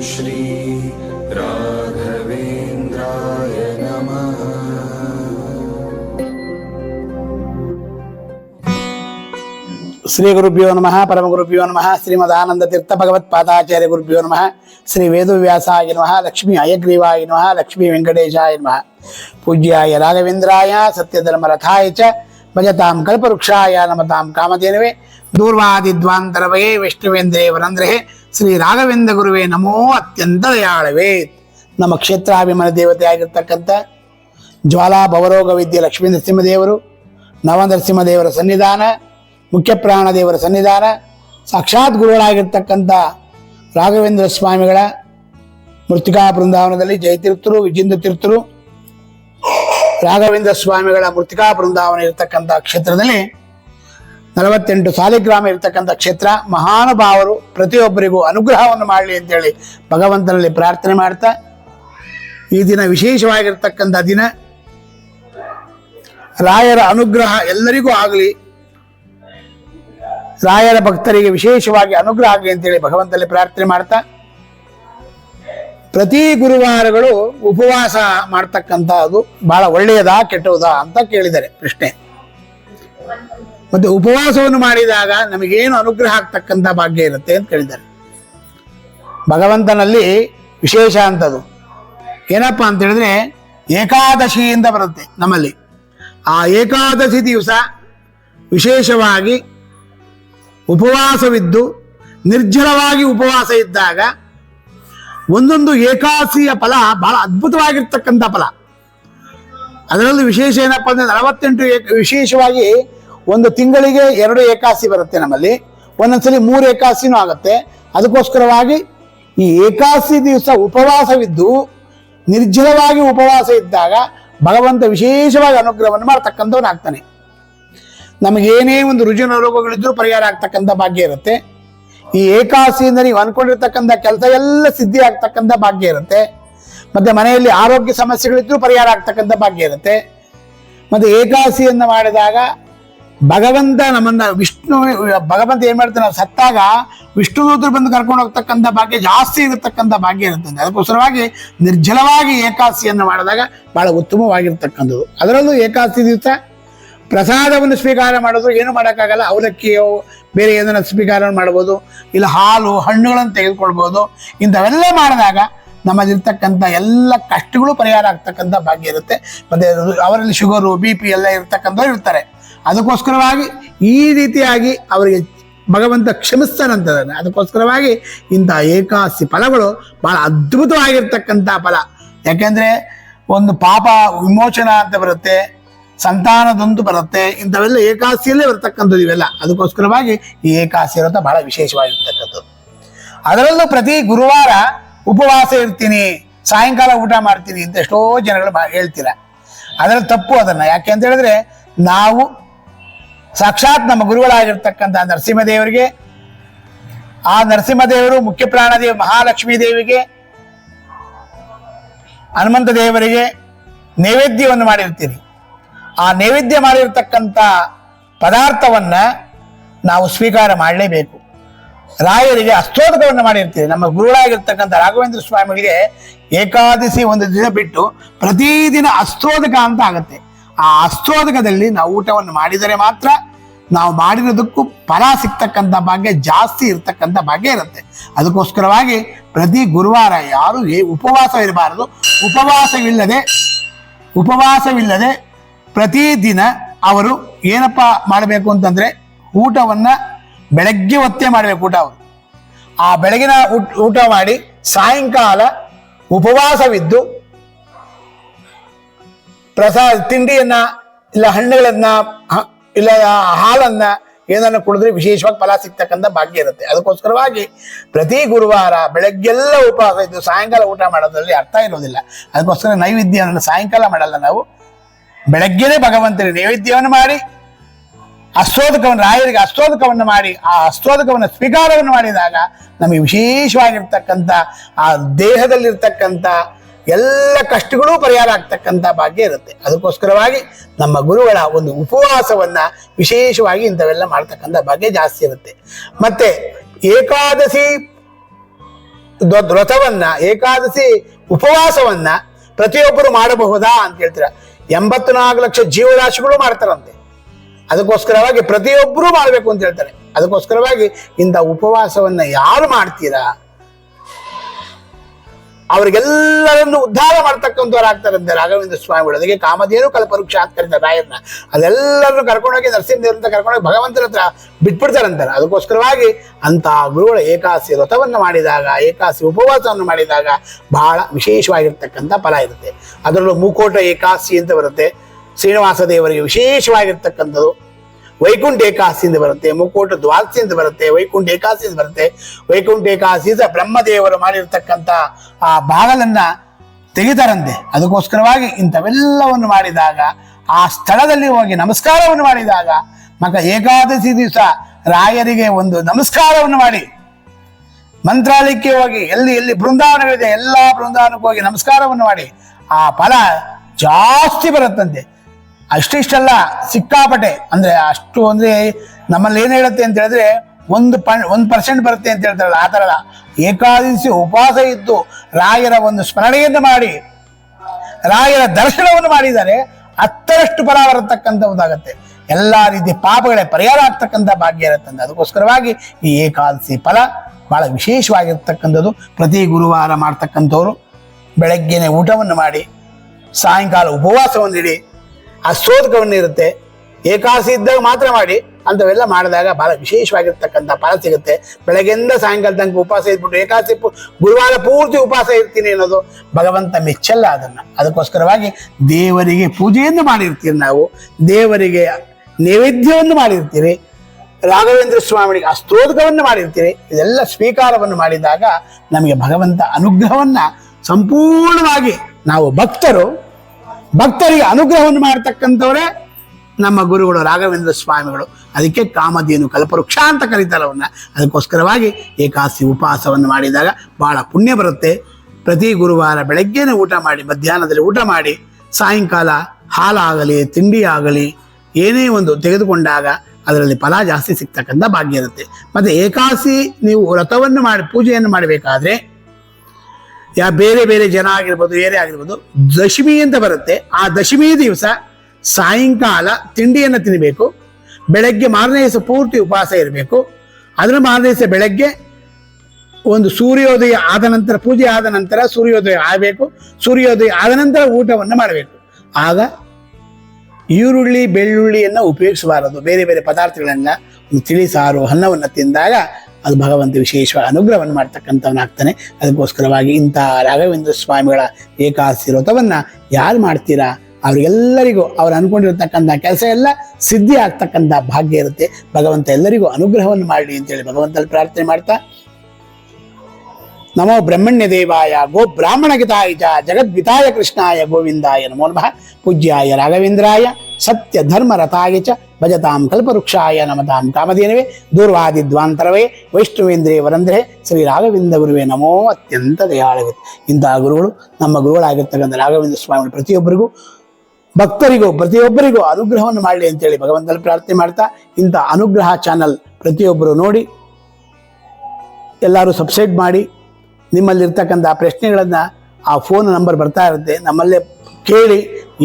श्री राघवेन्द्राय नमः। శ్రీ గురుభ్యో నమ పరమ గురుభ్యో నమ శ్రీమదానంద తీర్థ భగవత్ పాదాచార్య గురుభ్యో నమ శ్రీ వేదవ్యాసాయ నమ లక్ష్మీ అయగ్రీవాయ నమ లక్ష్మీ వెంకటేశాయ నమ పూజ్యాయ రాఘవేంద్రాయ సత్యధర్మరథాయ చ భజతాం కల్పవృక్షాయ నమతాం కామధేనవే దూర్వాదిద్వాంతరవయే విష్ణువేంద్రే వరంధ్రే ಶ್ರೀ ರಾಘವೇಂದ್ರ ಗುರುವೇ ನಮೋ ಅತ್ಯಂತ ದಯಾಳವೇ. ನಮ್ಮ ಕ್ಷೇತ್ರಾಭಿಮಾನ ದೇವತೆ ಆಗಿರ್ತಕ್ಕಂಥ ಜ್ವಾಲಾ ಭವರೋಗ ವಿದ್ಯೆ ಲಕ್ಷ್ಮೀ ನರಸಿಂಹದೇವರು ನವನರಸಿಂಹದೇವರ ಸನ್ನಿಧಾನ, ಮುಖ್ಯ ಪ್ರಾಣ ದೇವರ ಸನ್ನಿಧಾನ, ಸಾಕ್ಷಾತ್ ಗುರುಗಳಾಗಿರ್ತಕ್ಕಂಥ ರಾಘವೇಂದ್ರ ಸ್ವಾಮಿಗಳ ಮೃತಿಕಾ ಬೃಂದಾವನದಲ್ಲಿ ಜಯತೀರ್ಥರು ವಿಜಿಂದ ತೀರ್ಥರು ರಾಘವೇಂದ್ರ ಸ್ವಾಮಿಗಳ ಮೃತಿಕಾ ಬೃಂದಾವನ ಇರತಕ್ಕಂಥ ಕ್ಷೇತ್ರದಲ್ಲಿ ನಲವತ್ತೆಂಟು ಸಾಲಿಗ್ರಾಮ ಇರತಕ್ಕಂಥ ಕ್ಷೇತ್ರ, ಮಹಾನುಭಾವರು ಪ್ರತಿಯೊಬ್ಬರಿಗೂ ಅನುಗ್ರಹವನ್ನು ಮಾಡಲಿ ಅಂತೇಳಿ ಭಗವಂತನಲ್ಲಿ ಪ್ರಾರ್ಥನೆ ಮಾಡ್ತಾ, ಈ ದಿನ ವಿಶೇಷವಾಗಿರ್ತಕ್ಕಂಥ ದಿನ, ರಾಯರ ಅನುಗ್ರಹ ಎಲ್ಲರಿಗೂ ಆಗಲಿ, ರಾಯರ ಭಕ್ತರಿಗೆ ವಿಶೇಷವಾಗಿ ಅನುಗ್ರಹ ಆಗಲಿ ಅಂತೇಳಿ ಭಗವಂತನಲ್ಲಿ ಪ್ರಾರ್ಥನೆ ಮಾಡ್ತಾ, ಪ್ರತಿ ಗುರುವಾರಗಳು ಉಪವಾಸ ಮಾಡ್ತಕ್ಕಂಥ ಅದು ಬಹಳ ಒಳ್ಳೆಯದಾ ಕೆಟ್ಟೋದಾ ಅಂತ ಕೇಳಿದ್ದಾರೆ ಪ್ರಶ್ನೆ. ಮತ್ತೆ ಉಪವಾಸವನ್ನು ಮಾಡಿದಾಗ ನಮಗೇನು ಅನುಗ್ರಹ ಆಗ್ತಕ್ಕಂಥ ಭಾಗ್ಯ ಇರುತ್ತೆ ಅಂತ ಕೇಳಿದ್ದಾರೆ. ಭಗವಂತನಲ್ಲಿ ವಿಶೇಷ ಅಂಥದ್ದು ಏನಪ್ಪ ಅಂತ ಹೇಳಿದ್ರೆ ಏಕಾದಶಿಯಿಂದ ಬರುತ್ತೆ ನಮ್ಮಲ್ಲಿ. ಆ ಏಕಾದಶಿ ದಿವಸ ವಿಶೇಷವಾಗಿ ಉಪವಾಸವಿದ್ದು, ನಿರ್ಜಲವಾಗಿ ಉಪವಾಸ ಇದ್ದಾಗ ಒಂದೊಂದು ಏಕಾದಶಿಯ ಫಲ ಬಹಳ ಅದ್ಭುತವಾಗಿರ್ತಕ್ಕಂಥ ಫಲ. ಅದರಲ್ಲೂ ವಿಶೇಷ ಏನಪ್ಪ ಅಂದ್ರೆ ನಲವತ್ತೆಂಟು ವಿಶೇಷವಾಗಿ ಒಂದು ತಿಂಗಳಿಗೆ ಎರಡು ಏಕಾಸಿ ಬರುತ್ತೆ ನಮ್ಮಲ್ಲಿ. ಒಂದೊಂದ್ಸಲಿ ಮೂರು ಏಕಾಸಿನೂ ಆಗುತ್ತೆ. ಅದಕ್ಕೋಸ್ಕರವಾಗಿ ಈ ಏಕಾಸಿ ದಿವಸ ಉಪವಾಸವಿದ್ದು, ನಿರ್ಜಲವಾಗಿ ಉಪವಾಸ ಇದ್ದಾಗ ಭಗವಂತ ವಿಶೇಷವಾಗಿ ಅನುಗ್ರಹವನ್ನು ಮಾಡ್ತಕ್ಕಂಥವನಾಗ್ತಾನೆ ನಮಗೇನೇ ಒಂದು ರುಜಿನ ರೋಗಗಳಿದ್ರೂ ಪರಿಹಾರ ಆಗ್ತಕ್ಕಂಥ ಭಾಗ್ಯ ಇರುತ್ತೆ. ಈ ಏಕಾಸಿಯಿಂದ ನೀವು ಅನ್ಕೊಂಡಿರ್ತಕ್ಕಂಥ ಕೆಲಸ ಎಲ್ಲ ಸಿದ್ಧಿ ಆಗ್ತಕ್ಕಂಥ ಭಾಗ್ಯ ಇರುತ್ತೆ. ಮತ್ತೆ ಮನೆಯಲ್ಲಿ ಆರೋಗ್ಯ ಸಮಸ್ಯೆಗಳಿದ್ರೂ ಪರಿಹಾರ ಆಗ್ತಕ್ಕಂಥ ಭಾಗ್ಯ ಇರುತ್ತೆ. ಮತ್ತೆ ಏಕಾಸಿಯನ್ನು ಮಾಡಿದಾಗ ಭಗವಂತ ನಮ್ಮನ್ನ ವಿಷ್ಣು, ಭಗವಂತ ಏನ್ ಮಾಡ್ತಾನೆ, ನಾವು ಸತ್ತಾಗ ವಿಷ್ಣು ದೂತರು ಬಂದು ಕರ್ಕೊಂಡು ಹೋಗ್ತಕ್ಕಂಥ ಭಾಗ್ಯ ಜಾಸ್ತಿ ಇರತಕ್ಕಂಥ ಭಾಗ್ಯ ಇರುತ್ತದೆ. ಅದಕ್ಕೋಸ್ಕರವಾಗಿ ನಿರ್ಜಲವಾಗಿ ಏಕಾದಶಿಯನ್ನು ಮಾಡಿದಾಗ ಬಹಳ ಉತ್ತಮವಾಗಿರ್ತಕ್ಕಂಥದ್ದು. ಅದರಲ್ಲೂ ಏಕಾದಶಿ ದಿವಸ ಪ್ರಸಾದವನ್ನು ಸ್ವೀಕಾರ ಮಾಡೋದು, ಏನು ಮಾಡೋಕ್ಕಾಗಲ್ಲ, ಅವಲಕ್ಕಿಯೋ, ಬೇರೆ ಏನನ್ನ ಸ್ವೀಕಾರ ಮಾಡ್ಬೋದು, ಇಲ್ಲ ಹಾಲು, ಹಣ್ಣುಗಳನ್ನು ತೆಗೆದುಕೊಳ್ಬೋದು, ಇಂಥವೆಲ್ಲ ಮಾಡಿದಾಗ ನಮ್ಮಲ್ಲಿರ್ತಕ್ಕಂಥ ಎಲ್ಲ ಕಷ್ಟಗಳು ಪರಿಹಾರ ಆಗ್ತಕ್ಕಂಥ ಭಾಗ್ಯ ಇರುತ್ತೆ. ಮತ್ತೆ ಅವರಲ್ಲಿ ಶುಗರು ಬಿ ಪಿ ಎಲ್ಲ ಇರ್ತಕ್ಕಂಥವ್ರು ಇರ್ತಾರೆ. ಅದಕ್ಕೋಸ್ಕರವಾಗಿ ಈ ರೀತಿಯಾಗಿ ಅವರಿಗೆ ಭಗವಂತ ಕ್ಷಮಿಸ್ತಾನಂತದನ್ನು. ಅದಕ್ಕೋಸ್ಕರವಾಗಿ ಇಂಥ ಏಕಾಸಿ ಫಲಗಳು ಬಹಳ ಅದ್ಭುತವಾಗಿರ್ತಕ್ಕಂಥ ಫಲ. ಯಾಕೆಂದ್ರೆ ಒಂದು ಪಾಪ ವಿಮೋಚನ ಅಂತ ಬರುತ್ತೆ ಸಂತಾನದೊಂದು ಬರುತ್ತೆ, ಇಂಥವೆಲ್ಲ ಏಕಾಸಿಯಲ್ಲೇ ಬರ್ತಕ್ಕಂಥದ್ದು ಇವೆಲ್ಲ. ಅದಕ್ಕೋಸ್ಕರವಾಗಿ ಈ ಏಕಾಸಿ ಇರೋದು ಬಹಳ ವಿಶೇಷವಾಗಿರ್ತಕ್ಕಂಥದ್ದು. ಅದರಲ್ಲೂ ಪ್ರತಿ ಗುರುವಾರ ಉಪವಾಸ ಇರ್ತೀನಿ, ಸಾಯಂಕಾಲ ಊಟ ಮಾಡ್ತೀನಿ ಅಂತ ಎಷ್ಟೋ ಜನಗಳು ಹೇಳ್ತೀರ. ಅದರಲ್ಲಿ ತಪ್ಪು ಅದನ್ನ. ಯಾಕೆ ಅಂತ ಹೇಳಿದ್ರೆ, ನಾವು ಸಾಕ್ಷಾತ್ ನಮ್ಮ ಗುರುಗಳಾಗಿರ್ತಕ್ಕಂಥ ನರಸಿಂಹದೇವರಿಗೆ, ಆ ನರಸಿಂಹದೇವರು ಮುಖ್ಯ ಪ್ರಾಣದೇವ ಮಹಾಲಕ್ಷ್ಮೀ ದೇವಿಗೆ, ಹನುಮಂತ ದೇವರಿಗೆ ನೈವೇದ್ಯವನ್ನು ಮಾಡಿರ್ತೀರಿ. ಆ ನೈವೇದ್ಯ ಮಾಡಿರ್ತಕ್ಕಂಥ ಪದಾರ್ಥವನ್ನ ನಾವು ಸ್ವೀಕಾರ ಮಾಡಲೇಬೇಕು. ರಾಯರಿಗೆ ಅಸ್ತೋದಕವನ್ನು ಮಾಡಿರ್ತೀವಿ ನಮ್ಮ ಗುರುಗಳಾಗಿರ್ತಕ್ಕಂಥ ರಾಘವೇಂದ್ರ ಸ್ವಾಮಿಗಳಿಗೆ ಏಕಾದಶಿ ಒಂದು ದಿನ ಬಿಟ್ಟು ಪ್ರತಿದಿನ ಅಸ್ತೋದಕ ಅಂತ ಆಗುತ್ತೆ. ಆ ಅಸ್ತೋದಕದಲ್ಲಿ ನಾವು ಊಟವನ್ನು ಮಾಡಿದರೆ ಮಾತ್ರ ನಾವು ಮಾಡಿರೋದಕ್ಕೂ ಫಲ ಸಿಗ್ತಕ್ಕಂಥ ಭಾಗ್ಯ ಜಾಸ್ತಿ ಇರ್ತಕ್ಕಂಥ ಭಾಗ್ಯ ಇರುತ್ತೆ. ಅದಕ್ಕೋಸ್ಕರವಾಗಿ ಪ್ರತಿ ಗುರುವಾರ ಯಾರು ಉಪವಾಸ ಇರಬಾರದು. ಉಪವಾಸವಿಲ್ಲದೆ ಉಪವಾಸವಿಲ್ಲದೆ ಪ್ರತಿದಿನ ಅವರು ಏನಪ್ಪ ಮಾಡಬೇಕು ಅಂತಂದ್ರೆ ಊಟವನ್ನ ಬೆಳಗ್ಗೆ ಒತ್ತೆ ಮಾಡಬೇಕು ಊಟ ಅವರು. ಆ ಬೆಳಗಿನ ಊಟ ಮಾಡಿ ಸಾಯಂಕಾಲ ಉಪವಾಸವಿದ್ದು ಪ್ರಸಾದ ತಿಂಡಿಯನ್ನ ಇಲ್ಲ ಹಣ್ಣುಗಳನ್ನ ಇಲ್ಲ ಹಾಲನ್ನ ಏನನ್ನ ಕುಡಿದ್ರೆ ವಿಶೇಷವಾಗಿ ಫಲ ಸಿಗ್ತಕ್ಕಂಥ ಭಾಗ್ಯ ಇರುತ್ತೆ. ಅದಕ್ಕೋಸ್ಕರವಾಗಿ ಪ್ರತಿ ಗುರುವಾರ ಬೆಳಗ್ಗೆಲ್ಲ ಉಪವಾಸ ಇದ್ದು ಸಾಯಂಕಾಲ ಊಟ ಮಾಡೋದ್ರಲ್ಲಿ ಅರ್ಥ ಇರೋದಿಲ್ಲ. ಅದಕ್ಕೋಸ್ಕರ ನೈವೇದ್ಯವನ್ನು ಸಾಯಂಕಾಲ ಮಾಡಲ್ಲ ನಾವು. ಬೆಳಗ್ಗೆನೇ ಭಗವಂತನಿಗೆ ನೈವೇದ್ಯವನ್ನು ಮಾಡಿ ಅಸ್ತೋದಕವನ್ನು ರಾಯರಿಗೆ ಅಸ್ತೋದಕವನ್ನು ಮಾಡಿ, ಆ ಅಸ್ತೋದಕವನ್ನು ಸ್ವೀಕಾರವನ್ನು ಮಾಡಿದಾಗ ನಮಗೆ ವಿಶೇಷವಾಗಿರ್ತಕ್ಕಂಥ ಆ ದೇಹದಲ್ಲಿರ್ತಕ್ಕಂಥ ಎಲ್ಲ ಕಷ್ಟಗಳು ಪರಿಹಾರ ಆಗ್ತಕ್ಕಂಥ ಭಾಗ್ಯ ಇರುತ್ತೆ. ಅದಕ್ಕೋಸ್ಕರವಾಗಿ ನಮ್ಮ ಗುರುಗಳ ಒಂದು ಉಪವಾಸವನ್ನ ವಿಶೇಷವಾಗಿ ಇಂಥವೆಲ್ಲ ಮಾಡ್ತಕ್ಕಂಥ ಭಾಗ್ಯ ಜಾಸ್ತಿ ಇರುತ್ತೆ. ಮತ್ತೆ ಏಕಾದಶಿ ವ್ರತವನ್ನ ಏಕಾದಶಿ ಉಪವಾಸವನ್ನ ಪ್ರತಿಯೊಬ್ಬರು ಮಾಡಬಹುದಾ ಅಂತ ಹೇಳ್ತೀರ ಎಂಬತ್ನಾಲ್ಕು ಲಕ್ಷ ಜೀವರಾಶಿಗಳು ಮಾಡ್ತಾರಂತೆ. ಅದಕ್ಕೋಸ್ಕರವಾಗಿ ಪ್ರತಿಯೊಬ್ಬರೂ ಮಾಡಬೇಕು ಅಂತ ಹೇಳ್ತಾರೆ. ಅದಕ್ಕೋಸ್ಕರವಾಗಿ ಇಂಥ ಉಪವಾಸವನ್ನ ಯಾರು ಮಾಡ್ತೀರಾ? ಅವರಿಗೆಲ್ಲರನ್ನು ಉದ್ಧಾರ ಮಾಡ್ತಕ್ಕಂಥವ್ರು ಆಗ್ತಾರಂತೆ ರಾಘವೇಂದ್ರ ಸ್ವಾಮಿಗಳು. ಅದಕ್ಕೆ ಕಾಮಧೇನು ಕಲ್ಪವೃಕ್ಷ ಆಗ್ತಾರಂತೆ ರಾಯರನ್ನ. ಅದೆಲ್ಲರನ್ನು ಕರ್ಕೊಂಡೋಗಿ ನರಸಿಂಹದೇವ್ರಂತ ಕರ್ಕೊಂಡೋಗಿ ಭಗವಂತನ ಹತ್ರ ಬಿಟ್ಬಿಡ್ತಾರಂತಾರೆ. ಅದಕ್ಕೋಸ್ಕರವಾಗಿ ಅಂತ ಗುರುಗಳ ಏಕಾಸಿ ವ್ರತವನ್ನು ಮಾಡಿದಾಗ, ಏಕಾಸಿ ಉಪವಾಸವನ್ನು ಮಾಡಿದಾಗ ಬಹಳ ವಿಶೇಷವಾಗಿರ್ತಕ್ಕಂಥ ಫಲ ಇರುತ್ತೆ. ಅದರಲ್ಲೂ ಮೂಕೋಟ ಏಕಾಸಿ ಅಂತ ಬರುತ್ತೆ. ಶ್ರೀನಿವಾಸ ದೇವರಿಗೆ ವಿಶೇಷವಾಗಿರ್ತಕ್ಕಂಥದ್ದು. ವೈಕುಂಠ ಏಕಾಸಿಯಿಂದ ಬರುತ್ತೆ ಮುಕ್ಕೋಟ ದ್ವಾದಸಿಯಿಂದ ಬರುತ್ತೆ ವೈಕುಂಠ ಏಕಾಸಿಯಿಂದ ಬರುತ್ತೆ. ವೈಕುಂಠ ಏಕಾಸಿಯಿಂದ ಬ್ರಹ್ಮದೇವರು ಮಾಡಿರ್ತಕ್ಕಂಥ ಆ ಭಾಗಲನ್ನ ತೆಗಿತಾರಂತೆ ಅದಕ್ಕೋಸ್ಕರವಾಗಿ ಇಂಥವೆಲ್ಲವನ್ನು ಮಾಡಿದಾಗ, ಆ ಸ್ಥಳದಲ್ಲಿ ಹೋಗಿ ನಮಸ್ಕಾರವನ್ನು ಮಾಡಿದಾಗ, ಮಗ ಏಕಾದಶಿ ದಿವಸ ರಾಯರಿಗೆ ಒಂದು ನಮಸ್ಕಾರವನ್ನು ಮಾಡಿ. ಮಂತ್ರಾಲಯಕ್ಕೆ ಹೋಗಿ, ಎಲ್ಲಿ ಎಲ್ಲಿ ಬೃಂದಾವನಗಳಿದೆ, ಎಲ್ಲ ಬೃಂದಾವನಕ್ಕೆ ಹೋಗಿ ನಮಸ್ಕಾರವನ್ನು ಮಾಡಿ. ಆ ಫಲ ಜಾಸ್ತಿ ಬರುತ್ತಂತೆ. ಅಷ್ಟಿಷ್ಟಲ್ಲ ಸಿಕ್ಕಾಪಟ್ಟೆ. ಅಂದ್ರೆ ಅಷ್ಟು ಅಂದ್ರೆ ನಮ್ಮಲ್ಲಿ ಏನ್ ಹೇಳುತ್ತೆ ಅಂತ ಹೇಳಿದ್ರೆ ಒಂದು ಒಂದು ಪರ್ಸೆಂಟ್ ಬರುತ್ತೆ ಅಂತ ಹೇಳ್ತಾರಲ್ಲ, ಆ ಥರ. ಏಕಾದಶಿ ಉಪವಾಸ ಇದ್ದು ರಾಯರ ಒಂದು ಸ್ಮರಣೆಯನ್ನು ಮಾಡಿ, ರಾಯರ ದರ್ಶನವನ್ನು ಮಾಡಿದರೆ ಹತ್ತರಷ್ಟು ಫಲ ಬರತಕ್ಕಂಥದ್ದಾಗತ್ತೆ. ಎಲ್ಲ ರೀತಿ ಪಾಪಗಳೇ ಪರಿಹಾರ ಆಗ್ತಕ್ಕಂಥ ಭಾಗ್ಯ ಇರುತ್ತಂತೆ ಅದಕ್ಕೋಸ್ಕರವಾಗಿ ಈ ಏಕಾದಶಿ ಫಲ ಬಹಳ ವಿಶೇಷವಾಗಿರ್ತಕ್ಕಂಥದ್ದು. ಪ್ರತಿ ಗುರುವಾರ ಮಾಡ್ತಕ್ಕಂಥವ್ರು ಬೆಳಗ್ಗೆನೆ ಊಟವನ್ನು ಮಾಡಿ, ಸಾಯಂಕಾಲ ಉಪವಾಸವನ್ನಿಡಿ ಅಸ್ತೋದಕವನ್ನು ಇರುತ್ತೆ ಏಕಾಸಿ ಇದ್ದಾಗ ಮಾತ್ರ ಮಾಡಿ, ಅಂಥವೆಲ್ಲ ಮಾಡಿದಾಗ ಬಹಳ ವಿಶೇಷವಾಗಿರ್ತಕ್ಕಂಥ ಫಲ ಸಿಗುತ್ತೆ. ಬೆಳಗ್ಗೆಯಿಂದ ಸಾಯಂಕಾಲ ತನಕ ಉಪವಾಸ ಇದ್ಬಿಟ್ಟು ಪು- ಗುರುವಾರ ಪೂರ್ತಿ ಉಪವಾಸ ಇರ್ತೀನಿ ಅನ್ನೋದು ಭಗವಂತ ಮೆಚ್ಚಲ್ಲ ಅದನ್ನು. ಅದಕ್ಕೋಸ್ಕರವಾಗಿ ದೇವರಿಗೆ ಪೂಜೆಯನ್ನು ಮಾಡಿರ್ತೀರಿ ನಾವು. ದೇವರಿಗೆ ನೈವೇದ್ಯವನ್ನು ಮಾಡಿರ್ತೀರಿ ರಾಘವೇಂದ್ರ ಸ್ವಾಮಿಗೆ ಅಸ್ತೋದಕವನ್ನು ಮಾಡಿರ್ತೀರಿ ಇದೆಲ್ಲ ಸ್ವೀಕಾರವನ್ನು ಮಾಡಿದಾಗ ನಮಗೆ ಭಗವಂತ ಅನುಗ್ರಹವನ್ನು ಸಂಪೂರ್ಣವಾಗಿ ನಾವು ಭಕ್ತರು ಭಕ್ತರಿಗೆ ಅನುಗ್ರಹವನ್ನು ಮಾಡ್ತಕ್ಕಂಥವರೇ ನಮ್ಮ ಗುರುಗಳು ರಾಘವೇಂದ್ರ ಸ್ವಾಮಿಗಳು. ಅದಕ್ಕೆ ಕಾಮಧೇನು ಕಲ್ಪವೃಕ್ಷ ಅಂತ ಕರೀತಾರೆ ಅವನ್ನ ಅದಕ್ಕೋಸ್ಕರವಾಗಿ ಏಕಾಸಿ ಉಪವಾಸವನ್ನು ಮಾಡಿದಾಗ ಬಹಳ ಪುಣ್ಯ ಬರುತ್ತೆ. ಪ್ರತಿ ಗುರುವಾರ ಬೆಳಗ್ಗೆನೇ ಊಟ ಮಾಡಿ, ಮಧ್ಯಾಹ್ನದಲ್ಲಿ ಊಟ ಮಾಡಿ, ಸಾಯಂಕಾಲ ಹಾಲಾಗಲಿ ತಿಂಡಿ ಆಗಲಿ ಏನೇ ಒಂದು ತೆಗೆದುಕೊಂಡಾಗ ಅದರಲ್ಲಿ ಫಲ ಜಾಸ್ತಿ ಸಿಗ್ತಕ್ಕಂಥ ಭಾಗ್ಯ ಇರುತ್ತೆ. ಮತ್ತೆ ಏಕಾಸಿ ನೀವು ವ್ರತವನ್ನು ಮಾಡಿ, ಪೂಜೆಯನ್ನು ಮಾಡಬೇಕಾದ್ರೆ ಯಾ ಬೇರೆ ಬೇರೆ ಜನ ಆಗಿರ್ಬೋದು ಬೇರೆ ಆಗಿರ್ಬೋದು, ದಶಮಿ ಅಂತ ಬರುತ್ತೆ. ಆ ದಶಮಿ ದಿವಸ ಸಾಯಂಕಾಲ ತಿಂಡಿಯನ್ನು ತಿನ್ನಬೇಕು ಬೆಳಗ್ಗೆ ಮಾರನೇ ದಿವಸ ಪೂರ್ತಿ ಉಪವಾಸ ಇರಬೇಕು. ಅದರ ಮಾರನೇ ದಿವಸ ಬೆಳಗ್ಗೆ ಒಂದು ಸೂರ್ಯೋದಯ ಆದ ನಂತರ, ಪೂಜೆ ಆದ ನಂತರ ಸೂರ್ಯೋದಯ ಆಗಬೇಕು. ಸೂರ್ಯೋದಯ ಆದ ನಂತರ ಊಟವನ್ನು ಮಾಡಬೇಕು. ಆಗ ಈರುಳ್ಳಿ, ಬೆಳ್ಳುಳ್ಳಿಯನ್ನು ಉಪಯೋಗಿಸಬಾರದು. ಬೇರೆ ಬೇರೆ ಪದಾರ್ಥಗಳನ್ನು ತಿಳಿ ಸಾರು, ಅನ್ನವನ್ನು ತಿಂದಾಗ ಅದು ಭಗವಂತ ವಿಶೇಷ ಅನುಗ್ರಹವನ್ನು ಮಾಡ್ತಕ್ಕಂಥವನಾಗ್ತಾನೆ ಅದಕ್ಕೋಸ್ಕರವಾಗಿ ಇಂಥ ರಾಘವೇಂದ್ರ ಸ್ವಾಮಿಗಳ ಏಕಾದಶಿ ವ್ರತವನ್ನು ಯಾರು ಮಾಡ್ತೀರಾ? ಅವರಿಗೆಲ್ಲರಿಗೂ ಅವರು ಅನ್ಕೊಂಡಿರ್ತಕ್ಕಂಥ ಕೆಲಸ ಎಲ್ಲ ಸಿದ್ಧಿ ಆಗ್ತಕ್ಕಂಥ ಭಾಗ್ಯ ಇರುತ್ತೆ. ಭಗವಂತ ಎಲ್ಲರಿಗೂ ಅನುಗ್ರಹವನ್ನು ಮಾಡಲಿ ಅಂತೇಳಿ ಭಗವಂತಲ್ಲಿ ಪ್ರಾರ್ಥನೆ ಮಾಡ್ತಾ ನಮೋ ಬ್ರಹ್ಮಣ್ಯ ದೇವಾಯ, ಗೋ ಬ್ರಾಹ್ಮಣ ಗಿತಾಯ ಚ ಜಗದ್ವಿತಾಯ ಕೃಷ್ಣಾಯ, ಗೋವಿಂದಾಯ ನಮೋ ನಮಃ. ಪೂಜ್ಯಾಯ ರಾಘವೇಂದ್ರಾಯ, ಸತ್ಯ ಧರ್ಮ ರಥಾಯ ಚ, ಭಜತಾಂ ಕಲ್ಪವೃಕ್ಷಾಯ ನಮತಾಂ ಕಾಮಧೇನವೇ, ದೂರ್ವಾದಿದ್ವಾಂತರವೇ, ವೈಷ್ಣವೇಂದ್ರೇ ವರಂದ್ರೆ, ಶ್ರೀ ರಾಘವೇಂದ್ರ ಗುರುವೇ ನಮೋ. ಅತ್ಯಂತ ದಯಾಳವಿತ್ತು ಇಂತಹ ಗುರುಗಳು ನಮ್ಮ ಗುರುಗಳಾಗಿರ್ತಕ್ಕಂಥ ರಾಘವೇಂದ್ರ ಸ್ವಾಮಿಗಳು ಪ್ರತಿಯೊಬ್ಬರಿಗೂ, ಭಕ್ತರಿಗೂ, ಪ್ರತಿಯೊಬ್ಬರಿಗೂ ಅನುಗ್ರಹವನ್ನು ಮಾಡಲಿ ಅಂತೇಳಿ ಭಗವಂತನಲ್ಲಿ ಪ್ರಾರ್ಥನೆ ಮಾಡ್ತಾ, ಇಂಥ ಅನುಗ್ರಹ ಚಾನಲ್ ಪ್ರತಿಯೊಬ್ಬರು ನೋಡಿ, ಎಲ್ಲರೂ ಸಬ್ಸ್ಕ್ರೈಬ್ ಮಾಡಿ ನಿಮ್ಮಲ್ಲಿರ್ತಕ್ಕಂಥ ಪ್ರಶ್ನೆಗಳನ್ನ ಪ್ರಶ್ನೆಗಳನ್ನು ಆ ಫೋನ್ ನಂಬರ್ ಬರ್ತಾ ಇರುತ್ತೆ. ನಮ್ಮಲ್ಲೇ ಕೇಳಿ,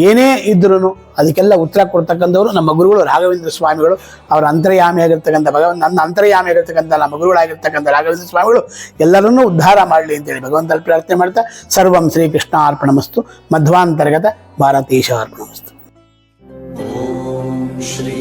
ಏನೇ ಇದ್ರೂ ಅದಕ್ಕೆಲ್ಲ ಉತ್ತರ ಕೊಡ್ತಕ್ಕಂಥವ್ರು ನಮ್ಮ ಗುರುಗಳು ರಾಘವೇಂದ್ರ ಸ್ವಾಮಿಗಳು. ಅವರ ಅಂತರ್ಯಾಮಿಯಾಗಿರ್ತಕ್ಕಂಥ ಭಗವಂತ ನನ್ನ ಅಂತರ್ಯಾಮಿಯಾಗಿರ್ತಕ್ಕಂಥ, ನಮ್ಮ ಗುರುಗಳಾಗಿರ್ತಕ್ಕಂಥ ರಾಘವೇಂದ್ರ ಸ್ವಾಮಿಗಳು ಎಲ್ಲರನ್ನೂ ಉದ್ಧಾರ ಮಾಡಲಿ ಅಂತೇಳಿ ಭಗವಂತಲ್ಲಿ ಪ್ರಾರ್ಥನೆ ಮಾಡ್ತಾ, ಸರ್ವಂ ಶ್ರೀಕೃಷ್ಣ ಅರ್ಪಣಮಸ್ತು ಮಧ್ವಾಂತರ್ಗತ ಭಾರತೀಶ ಅರ್ಪಣಮಸ್ತು ಶ್ರೀ